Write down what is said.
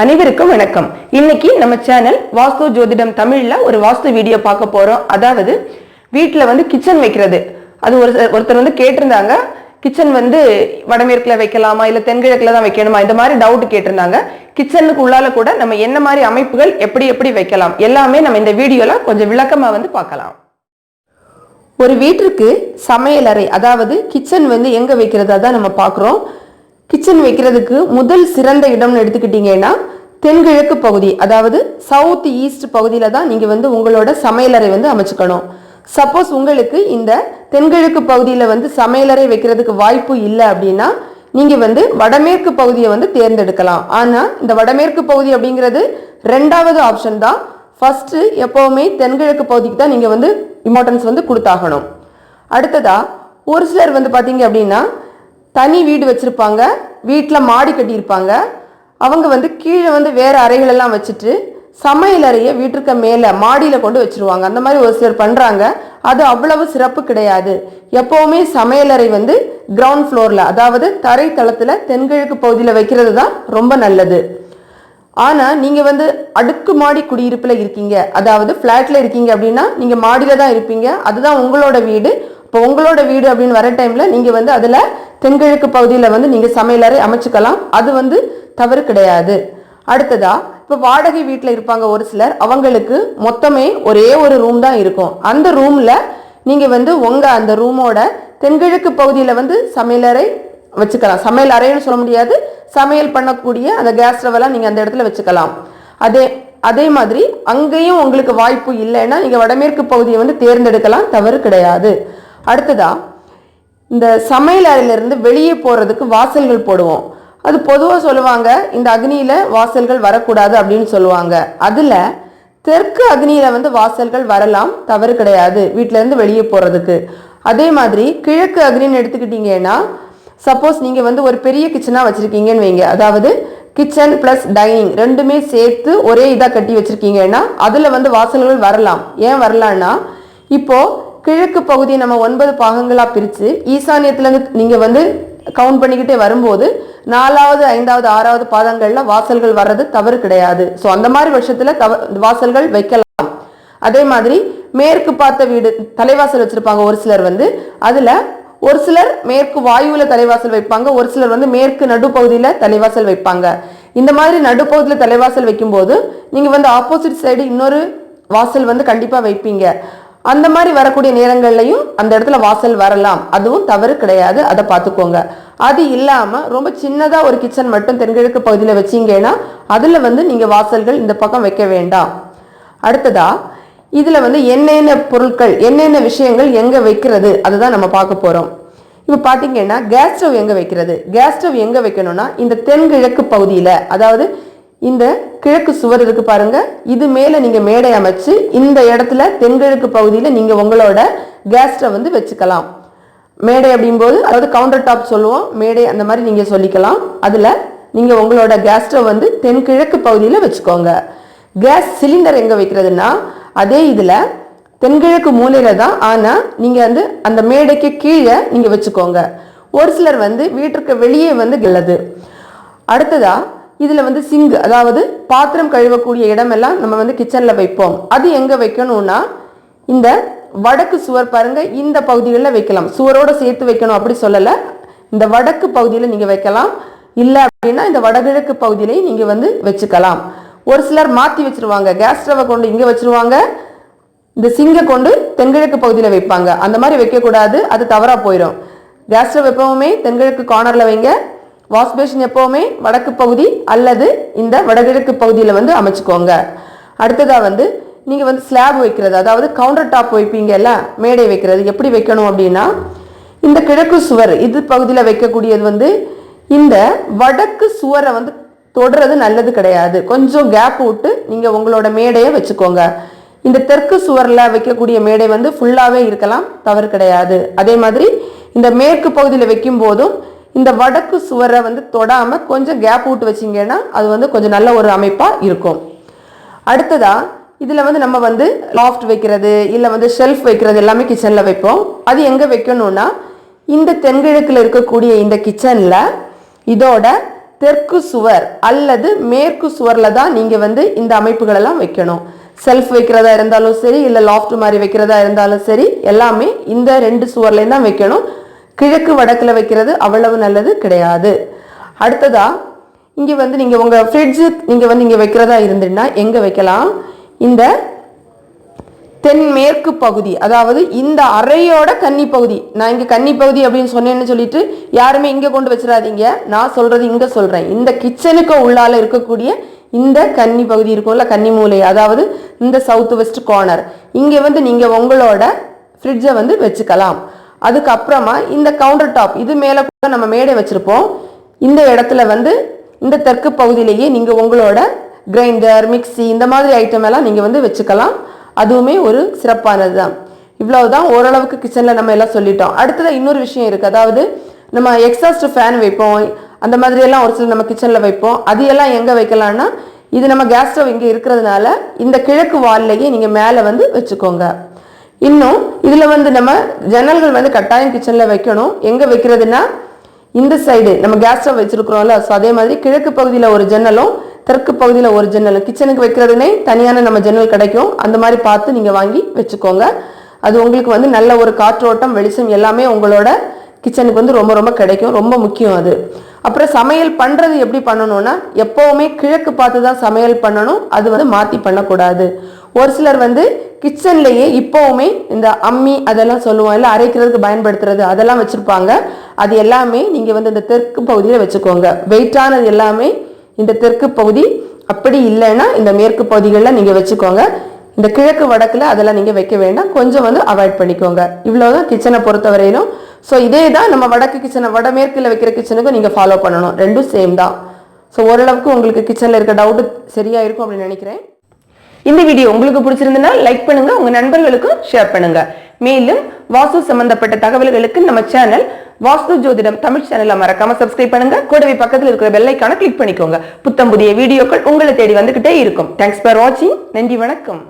அனைவருக்கும் வணக்கம். இன்னைக்கு நம்ம சேனல் வாஸ்து ஜோதிடம் தமிழ்ல ஒரு வாஸ்து வீடியோ பார்க்க போறோம். அதாவது வீட்டில் வந்து கிச்சன் வைக்கிறது. அது ஒரு ஒருத்தர் வந்து கேட்டிருந்தாங்க கிச்சன் வந்து வடமேற்குல வைக்கலாமா இல்ல தென்கிழக்குல தான் வைக்கணுமா இந்த மாதிரி டவுட் கேட்டிருந்தாங்க. கிச்சனுக்கு உள்ளால கூட நம்ம என்ன மாதிரி அமைப்புகள் எப்படி எப்படி வைக்கலாம் எல்லாமே நம்ம இந்த வீடியோல கொஞ்சம் விளக்கமா வந்து பார்க்கலாம். ஒரு வீட்டிற்கு சமையலறை அதாவது கிச்சன் வந்து எங்க வைக்கிறதா தான் நம்ம பார்க்குறோம். கிச்சன் வைக்கிறதுக்கு முதல் சிறந்த இடம்னு எடுத்துக்கிட்டீங்கன்னா தென்கிழக்கு பகுதி அதாவது சவுத் ஈஸ்ட் பகுதியில் தான் நீங்கள் வந்து உங்களோட சமையலறை வந்து அமைச்சுக்கணும். சப்போஸ் உங்களுக்கு இந்த தென்கிழக்கு பகுதியில் வந்து சமையலறை வைக்கிறதுக்கு வாய்ப்பு இல்லை அப்படின்னா நீங்கள் வந்து வடமேற்கு பகுதியை வந்து தேர்ந்தெடுக்கலாம். ஆனால் இந்த வடமேற்கு பகுதி அப்படிங்கிறது ரெண்டாவது ஆப்ஷன் தான். ஃபர்ஸ்ட் எப்போவுமே தென்கிழக்கு பகுதிக்கு தான் நீங்கள் வந்து இம்பார்ட்டன்ஸ் வந்து கொடுத்தாகணும். அடுத்ததா ஒரு சிலர் வந்து பார்த்தீங்க அப்படின்னா தனி வீடு வச்சுருப்பாங்க. வீட்டில் மாடி கட்டியிருப்பாங்க. அவங்க வந்து கீழே வந்து வேறு அறைகளெல்லாம் வச்சுட்டு சமையலறையை வீட்டுக்கு மேலே மாடியில் கொண்டு வச்சிருவாங்க. அந்த மாதிரி ஒரு சிலர் பண்ணுறாங்க அது அவ்வளவு சிறப்பு கிடையாது. எப்போவுமே சமையலறை வந்து கிரவுண்ட் ஃப்ளோரில் அதாவது தரை தளத்தில் தென்கிழக்கு பகுதியில் வைக்கிறது தான் ரொம்ப நல்லது. ஆனால் நீங்கள் வந்து அடுக்கு மாடி குடியிருப்பில் இருக்கீங்க. அதாவது ஃப்ளாட்டில் இருக்கீங்க அப்படின்னா நீங்கள் மாடியில் தான் இருப்பீங்க. அதுதான் உங்களோட வீடு. இப்போ உங்களோட வீடு அப்படின்னு வர டைமில் நீங்கள் வந்து அதில் தென்கிழக்கு பகுதியில் வந்து நீங்கள் சமையலறை அமைச்சுக்கலாம். அது வந்து தவறு கிடையாது. அடுத்ததா இப்போ வாடகை வீட்டில் இருப்பாங்க ஒரு சிலர் அவங்களுக்கு மொத்தமே ஒரே ஒரு ரூம் தான் இருக்கும். அந்த ரூமில் நீங்கள் வந்து உங்கள் அந்த ரூமோட தென்கிழக்கு பகுதியில் வந்து சமையலறை வச்சுக்கலாம். சமையல் அறைன்னு சொல்ல முடியாது. சமையல் பண்ணக்கூடிய அந்த கேஸ் ஸ்டவெல்லாம் நீங்கள் அந்த இடத்துல வச்சுக்கலாம். அதே அதே மாதிரி அங்கேயும் உங்களுக்கு வாய்ப்பு இல்லைன்னா நீங்கள் வடமேற்கு பகுதியை வந்து தேர்ந்தெடுக்கலாம். தவறு கிடையாது. அடுத்ததா இந்த சமையல் அறையிலிருந்து வெளியே போகிறதுக்கு வாசல்கள் போடுவோம். அது பொதுவாக சொல்லுவாங்க இந்த அக்னியில் வாசல்கள் வரக்கூடாது அப்படின்னு சொல்லுவாங்க. அதில் தெற்கு அக்னியில் வந்து வாசல்கள் வரலாம் தவறு கிடையாது வீட்டிலேருந்து வெளியே போகிறதுக்கு அதே மாதிரி கிழக்கு அக்னின்னு எடுத்துக்கிட்டிங்கன்னா சப்போஸ் நீங்கள் வந்து ஒரு பெரிய கிச்சனாக வச்சுருக்கீங்கன்னு வைங்க. அதாவது கிச்சன் ப்ளஸ் டைனிங் ரெண்டுமே சேர்த்து ஒரே இதாக கட்டி வச்சுருக்கீங்கன்னா அதில் வந்து வாசல்கள் வரலாம். ஏன் வரலான்னா இப்போது கிழக்கு பகுதியை நம்ம ஒன்பது பாகங்களாக பிரித்து ஈசானியத்துலேருந்து நீங்கள் வந்து கவுண்ட் பண்ணிக்கிட்டே வரும்போது நாலாவது ஐந்தாவது ஆறாவது பாதங்களில் வாசல்கள் வர்றது தவறு கிடையாது. ஸோ அந்த மாதிரி வருஷத்தில் தவ வாசல்கள் வைக்கலாம். அதே மாதிரி மேற்கு பார்த்த வீடு தலைவாசல் வச்சுருப்பாங்க ஒரு சிலர் வந்து. அதில் ஒரு சிலர் மேற்கு வாயுவில் தலைவாசல் வைப்பாங்க ஒரு சிலர் வந்து மேற்கு நடுப்பகுதியில் தலைவாசல் வைப்பாங்க. இந்த மாதிரி நடுப்பகுதியில் தலைவாசல் வைக்கும்போது நீங்கள் வந்து ஆப்போசிட் சைடு இன்னொரு வாசல் வந்து கண்டிப்பாக வைப்பீங்க. அந்த மாதிரி வரக்கூடிய நேரங்கள்லையும் அந்த இடத்துல வாசல் வரலாம். அதுவும் தவறு கிடையாது. அதை பார்த்துக்கோங்க. அது இல்லாமல் ரொம்ப சின்னதாக ஒரு கிச்சன் மட்டும் தென்கிழக்கு பகுதியில் வச்சீங்கன்னா அதில் வந்து நீங்கள் வாசல்கள் இந்த பக்கம் வைக்க வேண்டாம். அடுத்ததா இதில் வந்து என்னென்ன பொருட்கள் என்னென்ன விஷயங்கள் எங்கே வைக்கிறது? அதுதான் நம்ம பார்க்க போகிறோம் இப்போ பார்த்தீங்கன்னா கேஸ் ஸ்டவ் எங்கே வைக்கிறது? கேஸ் ஸ்டவ் எங்கே வைக்கணும்னா இந்த தென்கிழக்கு பகுதியில் அதாவது இந்த கிழக்கு சுவர் இருக்கு பாருங்க. இது மேலே நீங்கள் மேடை அமைச்சு இந்த இடத்துல தென்கிழக்கு பகுதியில் நீங்கள் உங்களோட கேஸ் ஸ்டவ் வந்து வச்சுக்கலாம். மேடை அப்படிங்கும்போது அதாவது கவுண்டர் டாப் சொல்லுவோம். மேடை அந்த மாதிரி நீங்கள் சொல்லிக்கலாம். அதில் நீங்கள் உங்களோட கேஸ் ஸ்டவ் வந்து தென்கிழக்கு பகுதியில் வச்சுக்கோங்க. கேஸ் சிலிண்டர் எங்கே வைக்கிறதுனா அதே இதில் தென்கிழக்கு மூலையில தான் ஆனால் நீங்கள் வந்து அந்த மேடைக்கு கீழே நீங்கள் வச்சுக்கோங்க. ஒரு சிலர் வந்து வீட்டிற்கு வெளியே வந்து கெல்லது அடுத்ததா இதில் வந்து சிங்கு அதாவது பாத்திரம் கழுவக்கூடிய இடமெல்லாம் நம்ம வந்து கிச்சனில் வைப்போம். அது எங்கே வைக்கணும்னா இந்த வடக்கு சுவர் பாருங்க இந்த பகுதிகளில் வைக்கலாம். சுவரோடு சேர்த்து வைக்கணும் அப்படி சொல்லலை. இந்த வடக்கு பகுதியில் நீங்கள் வைக்கலாம். இல்லை அப்படின்னா இந்த வடகிழக்கு பகுதியிலையும் நீங்கள் வந்து வச்சுக்கலாம். ஒரு சிலர் மாற்றி வச்சிருவாங்க. கேஸ் ஸ்டவை கொண்டு இங்கே வச்சிருவாங்க. இந்த சிங்கை கொண்டு தென்கிழக்கு பகுதியில் வைப்பாங்க. அந்த மாதிரி வைக்கக்கூடாது. அது தவறாக போயிடும் கேஸ் ஸ்டவ் எப்பவுமே தென்கிழக்கு கார்னரில் வைங்க. வாஷ் பேஷின் எப்போவுமே வடக்கு பகுதி அல்லது இந்த வடகிழக்கு பகுதியில் வந்து அமைச்சுக்கோங்க. அடுத்ததாக வந்து நீங்கள் வந்து ஸ்லாப் வைக்கிறது அதாவது கவுண்டர் டாப் வைப்பீங்கல்ல மேடை வைக்கிறது எப்படி வைக்கணும் அப்படின்னா இந்த கிழக்கு சுவர் இது பகுதியில் வைக்கக்கூடியது வந்து இந்த வடக்கு சுவரை வந்து தொடுறது நல்லது கிடையாது. கொஞ்சம் கேப் விட்டு நீங்கள் உங்களோட மேடையை வச்சுக்கோங்க. இந்த தெற்கு சுவரில் வைக்கக்கூடிய மேடை வந்து ஃபுல்லாகவே இருக்கலாம் தவறு கிடையாது. அதே மாதிரி இந்த மேற்கு பகுதியில் வைக்கும் போதும் இந்த வடக்கு சுவரை வந்து தொடாமல் கொஞ்சம் கேப் விட்டு வச்சிங்கன்னா அது வந்து கொஞ்சம் நல்ல ஒரு அமைப்பாக இருக்கும். அடுத்ததா இதில் வந்து நம்ம வந்து லாஃப்ட் வைக்கிறது இல்லை வந்து ஷெல்ஃப் வைக்கிறது எல்லாமே கிச்சனில் வைப்போம். அது எங்கே வைக்கணும்னா இந்த தென்கிழக்கில் இருக்கக்கூடிய இந்த கிச்சனில் இதோட தெற்கு சுவர் அல்லது மேற்கு சுவரில் தான் நீங்கள் வந்து இந்த அமைப்புகளெல்லாம் வைக்கணும். செல்ஃப் வைக்கிறதா இருந்தாலும் சரி இல்லை லாஃப்ட் மாதிரி வைக்கிறதா இருந்தாலும் சரி எல்லாமே இந்த ரெண்டு சுவர்லேயும் தான் வைக்கணும். கிழக்கு வடக்கில் வைக்கிறது அவ்வளவு நல்லது கிடையாது. அடுத்ததா இங்கே வந்து நீங்கள் உங்கள் ஃப்ரிட்ஜு நீங்கள் வந்து இங்கே வைக்கிறதா இருந்துன்னா எங்கே வைக்கலாம்? இந்த தென்மேற்கு பகுதி அதாவது இந்த அறையோட கன்னி பகுதி. நான் இங்கே கன்னி பகுதி அப்படின்னு சொன்னேன்னு சொல்லிட்டு யாருமே இங்கே கொண்டு வச்சிடாதீங்க. நான் சொல்கிறது இங்கே சொல்கிறேன் இந்த கிச்சனுக்கு உள்ளால இருக்கக்கூடிய இந்த கன்னி பகுதி இருக்கும்ல கன்னி மூலை அதாவது இந்த சவுத் வெஸ்ட் கார்னர் இங்கே வந்து நீங்கள் உங்களோட ஃப்ரிட்ஜை வந்து வச்சுக்கலாம். அதுக்கப்புறமா இந்த கவுண்டர் டாப் இது மேலே கூட நம்ம மேடை வச்சுருப்போம். இந்த இடத்துல வந்து இந்த தெற்கு பகுதியிலேயே நீங்கள் உங்களோட கிரைண்டர் மிக்ஸி இந்த மாதிரி ஐட்டம் எல்லாம் நீங்கள் வந்து வச்சுக்கலாம். அதுவுமே ஒரு சிறப்பானது தான் இவ்வளவுதான் ஓரளவுக்கு கிச்சனில் நம்ம எல்லாம் சொல்லிட்டோம். அடுத்தது இன்னொரு விஷயம் இருக்குது அதாவது நம்ம எக்ஸாஸ்ட் ஃபேன் வைப்போம். அந்த மாதிரியெல்லாம் ஒரு சில நம்ம கிச்சனில் வைப்போம். அது எல்லாம் எங்கே வைக்கலாம்னா இது நம்ம கேஸ் ஸ்டவ் இங்கே இருக்கிறதுனால இந்த கிழக்கு வால்லையே நீங்கள் மேலே வந்து வச்சுக்கோங்க. இன்னும் இதில் வந்து நம்ம ஜன்னல்கள் வந்து கட்டாயம் கிச்சனில் வைக்கணும். எங்கே வைக்கிறதுனா இந்த சைடு நம்ம கேஸ் ஸ்டவ் வச்சிருக்கிறோம்ல ஸோ அதே மாதிரி கிழக்கு பகுதியில் ஒரு ஜன்னலும் தெற்கு பகுதியில் ஒரு ஜன்னலும். கிச்சனுக்கு வைக்கிறதுனே தனியான நம்ம ஜன்னல் கிடைக்கும். அந்த மாதிரி பார்த்து நீங்கள் வாங்கி வச்சுக்கோங்க. அது உங்களுக்கு வந்து நல்ல ஒரு காற்றோட்டம் வெளிச்சம் எல்லாமே உங்களோட கிச்சனுக்கு வந்து ரொம்ப ரொம்ப கிடைக்கும். ரொம்ப முக்கியம் அது. அப்புறம் சமையல் பண்ணுறது எப்படி பண்ணணும்னா எப்போவுமே கிழக்கு பார்த்து தான் சமையல் பண்ணணும். அது வந்து மாற்றி பண்ணக்கூடாது. ஒரு சிலர் வந்து கிச்சன்லேயே இப்போவுமே இந்த அம்மி அதெல்லாம் சொல்லுவோம் இல்லை அரைக்கிறதுக்கு பயன்படுத்துறது அதெல்லாம் வச்சுருப்பாங்க. அது எல்லாமே நீங்கள் வந்து இந்த தெற்கு பகுதியில் வச்சுக்கோங்க. வெயிட்டானது எல்லாமே இந்த தெற்கு பகுதி அப்படி இல்லைன்னா இந்த மேற்கு பகுதிகளில் நீங்கள் வச்சுக்கோங்க. இந்த கிழக்கு வடக்கில் அதெல்லாம் நீங்கள் வைக்க வேண்டாம். கொஞ்சம் வந்து அவாய்ட் பண்ணிக்கோங்க. இவ்வளோதான் கிச்சனை பொறுத்தவரையிலும். ஸோ இதே தான் நம்ம வடக்கு கிச்சனை வடமேற்கில் வைக்கிற கிச்சனுக்கும் நீங்கள் ஃபாலோ பண்ணணும். ரெண்டும் சேம் தான். ஸோ ஓரளவுக்கு உங்களுக்கு கிச்சனில் இருக்க டவுட்டு சரியாக இருக்கும் அப்படின்னு நினைக்கிறேன். இந்த வீடியோ உங்களுக்கு பிடிச்சிருந்ததுன்னா லைக் பண்ணுங்க உங்க நண்பர்களுக்கும் ஷேர் பண்ணுங்க. மேலும் வாஸ்து சம்பந்தப்பட்ட தகவல்களுக்கு நம்ம சேனல் வாஸ்து ஜோதிடம் தமிழ் சேனலை மறக்காம சப்ஸ்கிரைப் பண்ணுங்க. கூடவே பக்கத்தில் இருக்கிற பெல்லைக்கான கிளிக் பண்ணிக்கோங்க. புத்தம் புதிய வீடியோக்கள் உங்களை தேடி வந்துகிட்டே இருக்கும். தேங்க்ஸ் ஃபார் வாட்சிங் நன்றி வணக்கம்.